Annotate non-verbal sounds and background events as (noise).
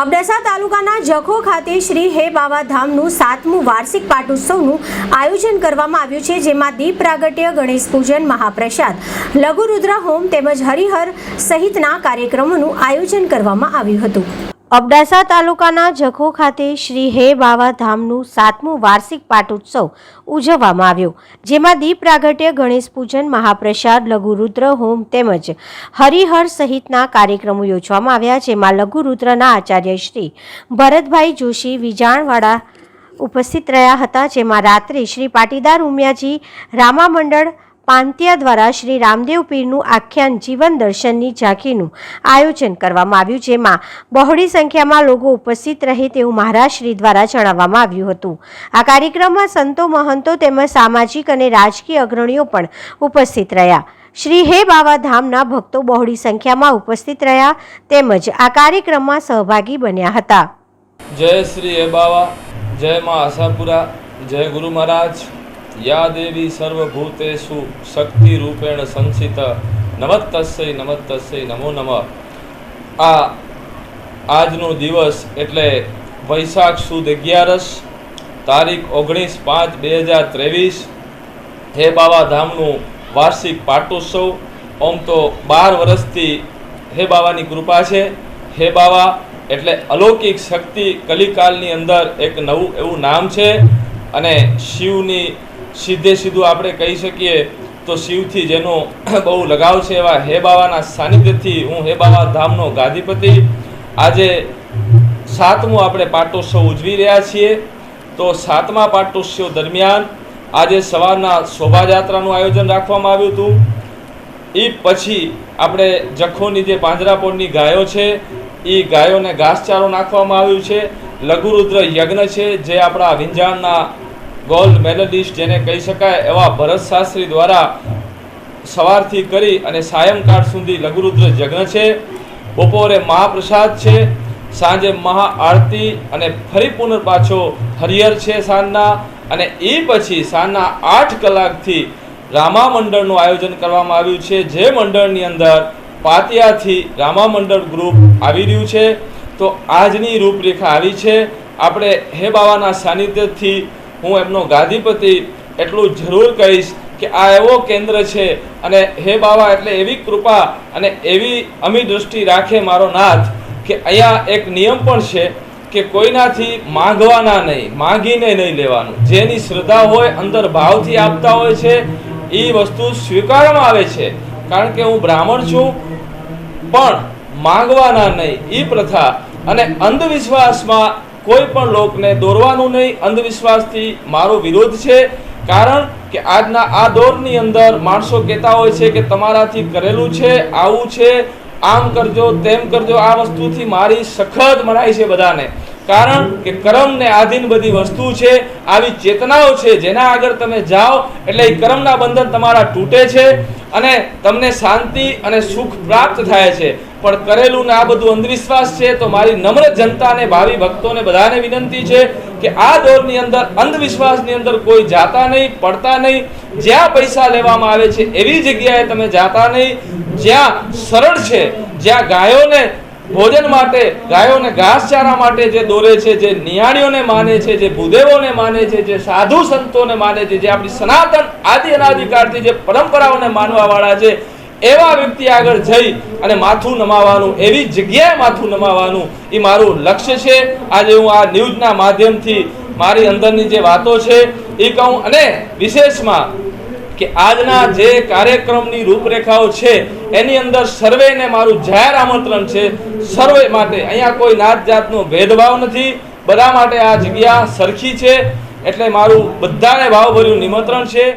અબડાસા તાલુકાના જખો ખાતે શ્રી હે બાવા ધામનું સાતમું વાર્ષિક પાટોત્સવનું આયોજન કરવામાં આવ્યું છે, જેમાં દીપ પ્રાગટ્ય, ગણેશ પૂજન, મહાપ્રસાદ, લઘુરુદ્ર હોમ તેમજ હરિહર સહિતના કાર્યક્રમોનું આયોજન કરવામાં આવ્યું હતું. અબડાસા તાલુકાના જખો ખાતે શ્રી હે બાવા ધામનું સાતમું વાર્ષિક પાટોત્સવ ઉજવવામાં આવ્યો, જેમાં દીપ પ્રાગટ્ય, ગણેશ પૂજન, મહાપ્રસાદ લઘુરુદ્ર હોમ તેમજ હરિહર સહિતના કાર્યક્રમો યોજવામાં આવ્યા, જેમાં લઘુરુદ્રના આચાર્ય શ્રી ભરતભાઈ જોશી વિજાણવાડા ઉપસ્થિત રહ્યા હતા, જેમાં રાત્રે શ્રી પાટીદાર ઉમિયાજી રામા મંડળ પાંત્યા દ્વારા શ્રી રામદેવ પીરનું આખ્યાન જીવન દર્શનની ઝાંખીનું આયોજન કરવામાં આવ્યું, જેમાં બહોળી સંખ્યામાં લોકો ઉપસ્થિત રહે તેવું મહારાજશ્રી દ્વારા જણાવવામાં આવ્યું હતું. આ કાર્યક્રમમાં સંતો, મહંતો તેમજ સામાજિક અને રાજકીય અગ્રણીઓ પણ ઉપસ્થિત રહ્યા. શ્રી હે બાવા ધામના ભક્તો બહોળી સંખ્યામાં ઉપસ્થિત રહ્યા તેમજ આ કાર્યક્રમમાં સહભાગી બન્યા હતા. જય શ્રી હે બાવા, જય મા આશાપુરા, જય ગુરુ મહારાજ. યા દેવી સર્વભૂતેષુ શક્તિ રૂપેણ સંસિત નમસ્તસ્ય નમસ્તસ્ય નમો નમઃ. આ આજનો દિવસ એટલે વૈશાખ સુદ અગિયારસ, તારીખ ઓગણીસ પાંચ બે હજાર ત્રેવીસ. હે બાવા ધામનું વાર્ષિક પાટોત્સવ. ઓમ તો બાર વર્ષથી હે બાવાની કૃપા છે. હે બાવા, એટલે અલૌકિક શક્તિ કલિકાલની અંદર એક નવું એવું નામ છે. અને શિવની સીધે સીધું આપણે કહી શકીએ તો શિવથી જેનો (clears throat) બહુ લગાવ છે એવા હે બાવાના સાનિધ્યથી હું હે બાવા ધામનો ગાદીપતિ. આજે સાતમું આપણે પાટોત્સવ ઉજવી રહ્યા છીએ. તો સાતમા પાટોત્સવ દરમિયાન આજે સવારના શોભાયાત્રાનું આયોજન રાખવામાં આવ્યું હતું. એ પછી આપણે જખોની જે પાંજરાપોળની ગાયો છે એ ગાયોને ઘાસચારો નાખવામાં આવ્યું છે. લઘુરુદ્ર યજ્ઞ છે, જે આપણા વિંજાણના ગોલ્ડ મેડલિસ્ટ જેને કહી શકાય એવા ભરત શાસ્ત્રી દ્વારા સવારથી કરી અને સાયંકાળ સુધી લઘુરુદ્ર જગ્ન છે. બપોરે મહાપ્રસાદ છે. સાંજે મહા આરતી અને ફરી પુનઃ પાછો હરિહર છે સાંજના અને એ પછી સાંજના આઠ કલાકથી રામા મંડળનું આયોજન કરવામાં આવ્યું છે. જે મંડળની અંદર પાતિયાથી રામા મંડળ ગ્રુપ આવી રહ્યું છે. તો આજની રૂપરેખા આવી છે. આપણે હે બાવાના સાનિધ્યથી હું એમનો ગાદીપતિ એટલું જરૂર કહીશ કે આ એવો કેન્દ્ર છે અને હે બાવા એટલે એવી કૃપા અને એવી અમી દૃષ્ટિ રાખે મારો નાથ કે અહીંયા એક નિયમ પણ છે કે કોઈનાથી માંગવાના નહીં, માંગીને નહીં લેવાનું. જેની શ્રદ્ધા હોય, અંદર ભાવથી આપતા હોય છે એ વસ્તુ સ્વીકારવામાં આવે છે. કારણ કે હું બ્રાહ્મણ છું, પણ માંગવાના નહીં એ પ્રથા. અને અંધવિશ્વાસમાં કોઈ પણ લોકને દોરવાનું નહીં. અંધવિશ્વાસથી મારો વિરોધ છે. કારણ કે આજના આ દોરની અંદર માણસો કહેતા હોય છે કે તમારાથી કરેલું છે, આવું છે, આમ કરજો, તેમ કરજો, આ વસ્તુથી મારી સખત મનાય છે બધાને. કારણ કે કર્મને આધીન બધી વસ્તુ છે, આવી ચેતનાઓ છે, જેના આગળ તમે જાઓ, એટલે એ કર્મના બંધન તમારા તૂટે છે. અને તમને શાંતિ અને સુખ પ્રાપ્ત થાય છે. પણ કરેલું ને આ બધું અંધવિશ્વાસ છે, તો મારી નમ્ર જનતાને, ભાવિ ભક્તોને બધાને વિનંતી છે કે આ દોરની અંદર અંધવિશ્વાસની અંદર કોઈ જાતા નહીં, પડતા નહીં. જ્યાં પૈસા લેવામાં આવે છે, એવી જગ્યાએ તમે જાતા નહીં. જ્યાં સરળ છે, જ્યાં ગાયોને ભોજન માટે, ગાયોને ઘાસચારા માટે જે દોરે છે, જે નિયાણીઓને માને છે, જે ભૂદેવોને માને છે, જે સાધુ સંતોને માને છે, જે આપણી સનાતન આદિ અનાદિકાળથી જે પરંપરાઓને માનવા વાળા છે, એવા વ્યક્તિ આગળ જઈ અને માથું નમાવાનું, એવી જગ્યાએ માથું નમાવાનું, એ મારું લક્ષ્ય છે. આજે હું આ ન્યૂઝના માધ્યમથી મારી અંદરની જે વાતો છે, એ કહું અને વિશેષમાં કે આજના જે કાર્યક્રમની રૂપરેખાઓ છે, એની અંદર સર્વેને મારું જાહેર આમંત્રણ છે. સર્વે માટે અહીંયા કોઈ નાત જાતનો ભેદભાવ નથી. બધા માટે આ જગ્યા સરખી છે. એટલે મારું બધાને ભાવભર્યું નિમંત્રણ છે.